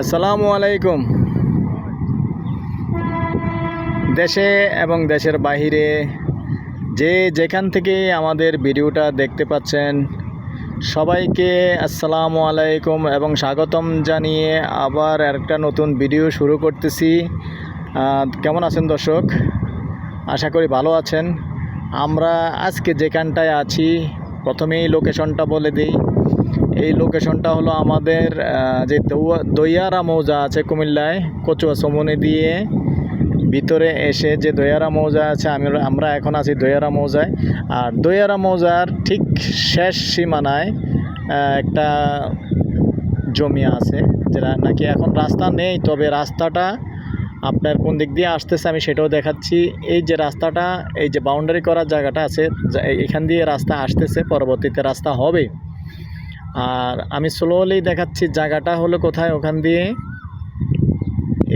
আসসালামু আলাইকুম। দেশে এবং দেশের বাহিরে যে যেখান থেকে আমাদের ভিডিওটা দেখতে পাচ্ছেন, সবাইকে আসসালামু আলাইকুম এবং স্বাগতম জানিয়ে আবার একটা নতুন ভিডিও শুরু করতেছি। কেমন আছেন দর্শক? আশা করি ভালো আছেন। আমরা আজকে যেখানটায় আছি, প্রথমেই লোকেশনটা বলে দিই। এই লোকেশনটা হলো আমাদের যে দইয়ারা মৌজা আছে কুমিল্লায়, কচুয়া সমনে দিয়ে ভিতরে এসে যে দইয়ারা মৌজা আছে, আমি আমরা এখন আছি দইয়ারা মৌজায়। আর দইয়ারা মৌজার ঠিক শেষ সীমানায় একটা জমি আছে, যেটা নাকি এখন রাস্তা নেই, তবে রাস্তাটা আপনার কোন দিক দিয়ে আসতেছে আমি সেটাও দেখাচ্ছি। এই যে রাস্তাটা, এই যে বাউন্ডারি করার জায়গাটা আছে এখান দিয়ে রাস্তা আসতেছে, পরবর্তীতে রাস্তা হবে। আর আমি স্লোলি দেখাচ্ছি জায়গাটা হলো কোথায় ওখান দিয়ে।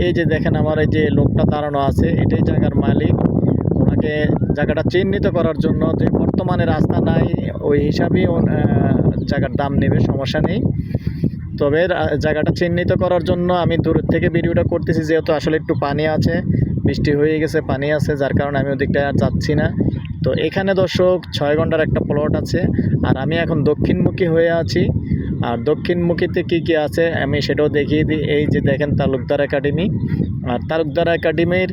এই যে দেখেন আমার এই যে লোকটা দাঁড়ানো আছে, এটাই জায়গার মালিক। ওনাকে জায়গাটা চিহ্নিত করার জন্য যে বর্তমানে রাস্তা নাই, ওই হিসাবেই জায়গার দাম নেবে, সমস্যা নেই। তবে জায়গাটা চিহ্নিত করার জন্য আমি দূর থেকে ভিডিওটা করতেছি, যেহেতু আসলে একটু পানি আছে। বৃষ্টি হয়ে গেছে, পানি আছে, যার কারণে আমি ওদিকটা আর যাচ্ছি না। তো এখানে দর্শক, ছয় ঘণ্টার একটা প্লট আছে, আর আমি এখন দক্ষিণমুখী হয়ে আছি। আর দক্ষিণমুখীতে কি কি আছে, আমি সেটাও দেখিয়ে দিই। এই যে দেখেন তালুকদার একাডেমি। আর তালুকদার একাডেমির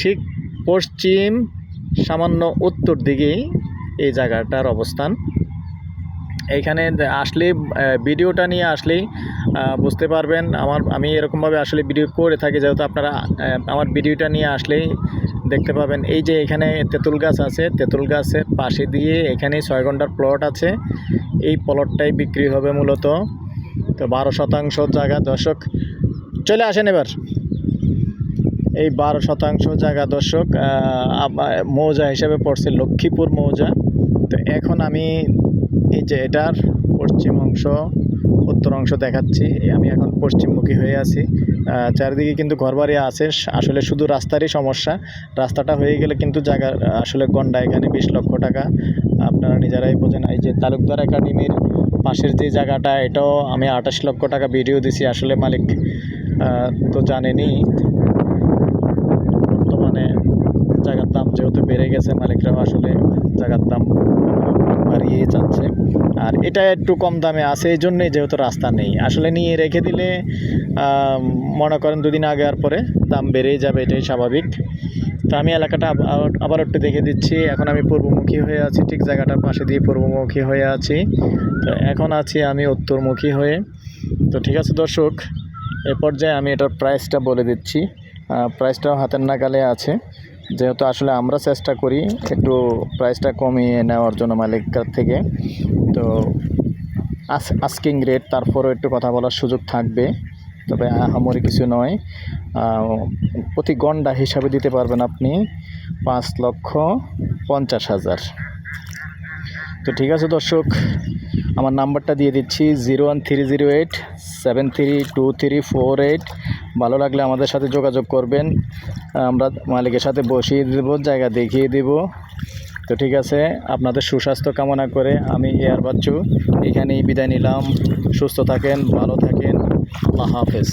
ঠিক পশ্চিম, সামান্য উত্তর দিকেই এই জায়গাটার অবস্থান। এইখানে আসলে ভিডিওটা নিয়ে আসলেই বুঝতে পারবেন আমার, আমি এরকমভাবে আসলে ভিডিও করে থাকি, যেহেতু আপনারা আমার ভিডিওটা নিয়ে আসলেই দেখতে পাবেন। এই যে এখানে তেঁতুল গাছ আছে, তেঁতুল গাছের পাশে দিয়ে এখানে ছয় ঘণ্টার প্লট আছে। এই প্লটটাই বিক্রি হবে মূলত, তো বারো শতাংশ জায়গা। দর্শক, চলে আসেন এবার। এই বারো শতাংশ জায়গা, দর্শক মৌজা হিসেবে পড়ছে লক্ষ্মীপুর মৌজা। তো এখন আমি এই যে এটার পশ্চিম অংশ, উত্তর অংশ দেখাচ্ছি। আমি এখন পশ্চিমমুখী হয়ে আছি। চারিদিকে কিন্তু ঘরবাড়ি আছে। আসলে শুধু রাস্তারই সমস্যা। রাস্তাটা হয়ে গেলে কিন্তু জায়গা, আসলে গন্ডা। এখানে বিশ লক্ষ টাকা। আপনারা নিজেরাই বোঝেন। এই যে তালুকদার একাডেমির পাশের যে জায়গাটা, এটাও আমি আঠাশ লক্ষ টাকা ভিডিও দিছি। আসলে মালিক তো জানেনি। বর্তমানে জায়গার দাম যেহেতু বেড়ে গেছে, মালিকরাও আসলে জায়গার দাম বাড়িয়ে যাচ্ছে। আর এটা একটু কম দামে আছে এই জন্যই যেহেতু রাস্তা নেই। আসলে নিয়ে রেখে দিলে মনে করেন দুদিন আগে আর পরে দাম বেড়েই যাবে, এটাই স্বাভাবিক। তো আমি এলাকাটা আব- আবার- আবার একটু দেখে দিচ্ছি। এখন আমি পূর্বমুখী হয়ে আছি, ঠিক জায়গাটার পাশে দিয়ে পূর্বমুখী হয়ে আছি। তো এখন আছি আমি উত্তরমুখী হয়ে। তো ঠিক আছে দর্শক, এ পর্যায়ে আমি এটার প্রাইসটা বলে দিচ্ছি। প্রাইসটাও হাতের নাগালে আছে। যেহেতু আসলে আমরা চেষ্টা করি একটু প্রাইসটা কমিয়ে নেওয়ার জন্য মালিকের থেকে। তো আস্কিং রেট তারপরও একটু কথা বলার সুযোগ থাকবে। তবে আহামরি কিছু নয়। প্রতি গন্ডা হিসাবে দিতে পারবেন আপনি পাঁচ লক্ষ পঞ্চাশ হাজার। তো ঠিক আছে দর্শক আমার নাম্বারটা দিয়ে দিচ্ছি zero one three zero eight seven three two three four eight. ভালো লাগলে আমাদের সাথে যোগাযোগ করবেন। আমরা মালিকের সাথে বসিয়ে দেব, জায়গা দেখিয়ে দেব। তো ঠিক আছে, আপনাদের সুস্বাস্থ্য কামনা করে আমি এয়ার বাচ্চু। এখানেই বিদায় নিলাম। সুস্থ থাকেন, ভালো থাকেন। আল্লাহ হাফেজ।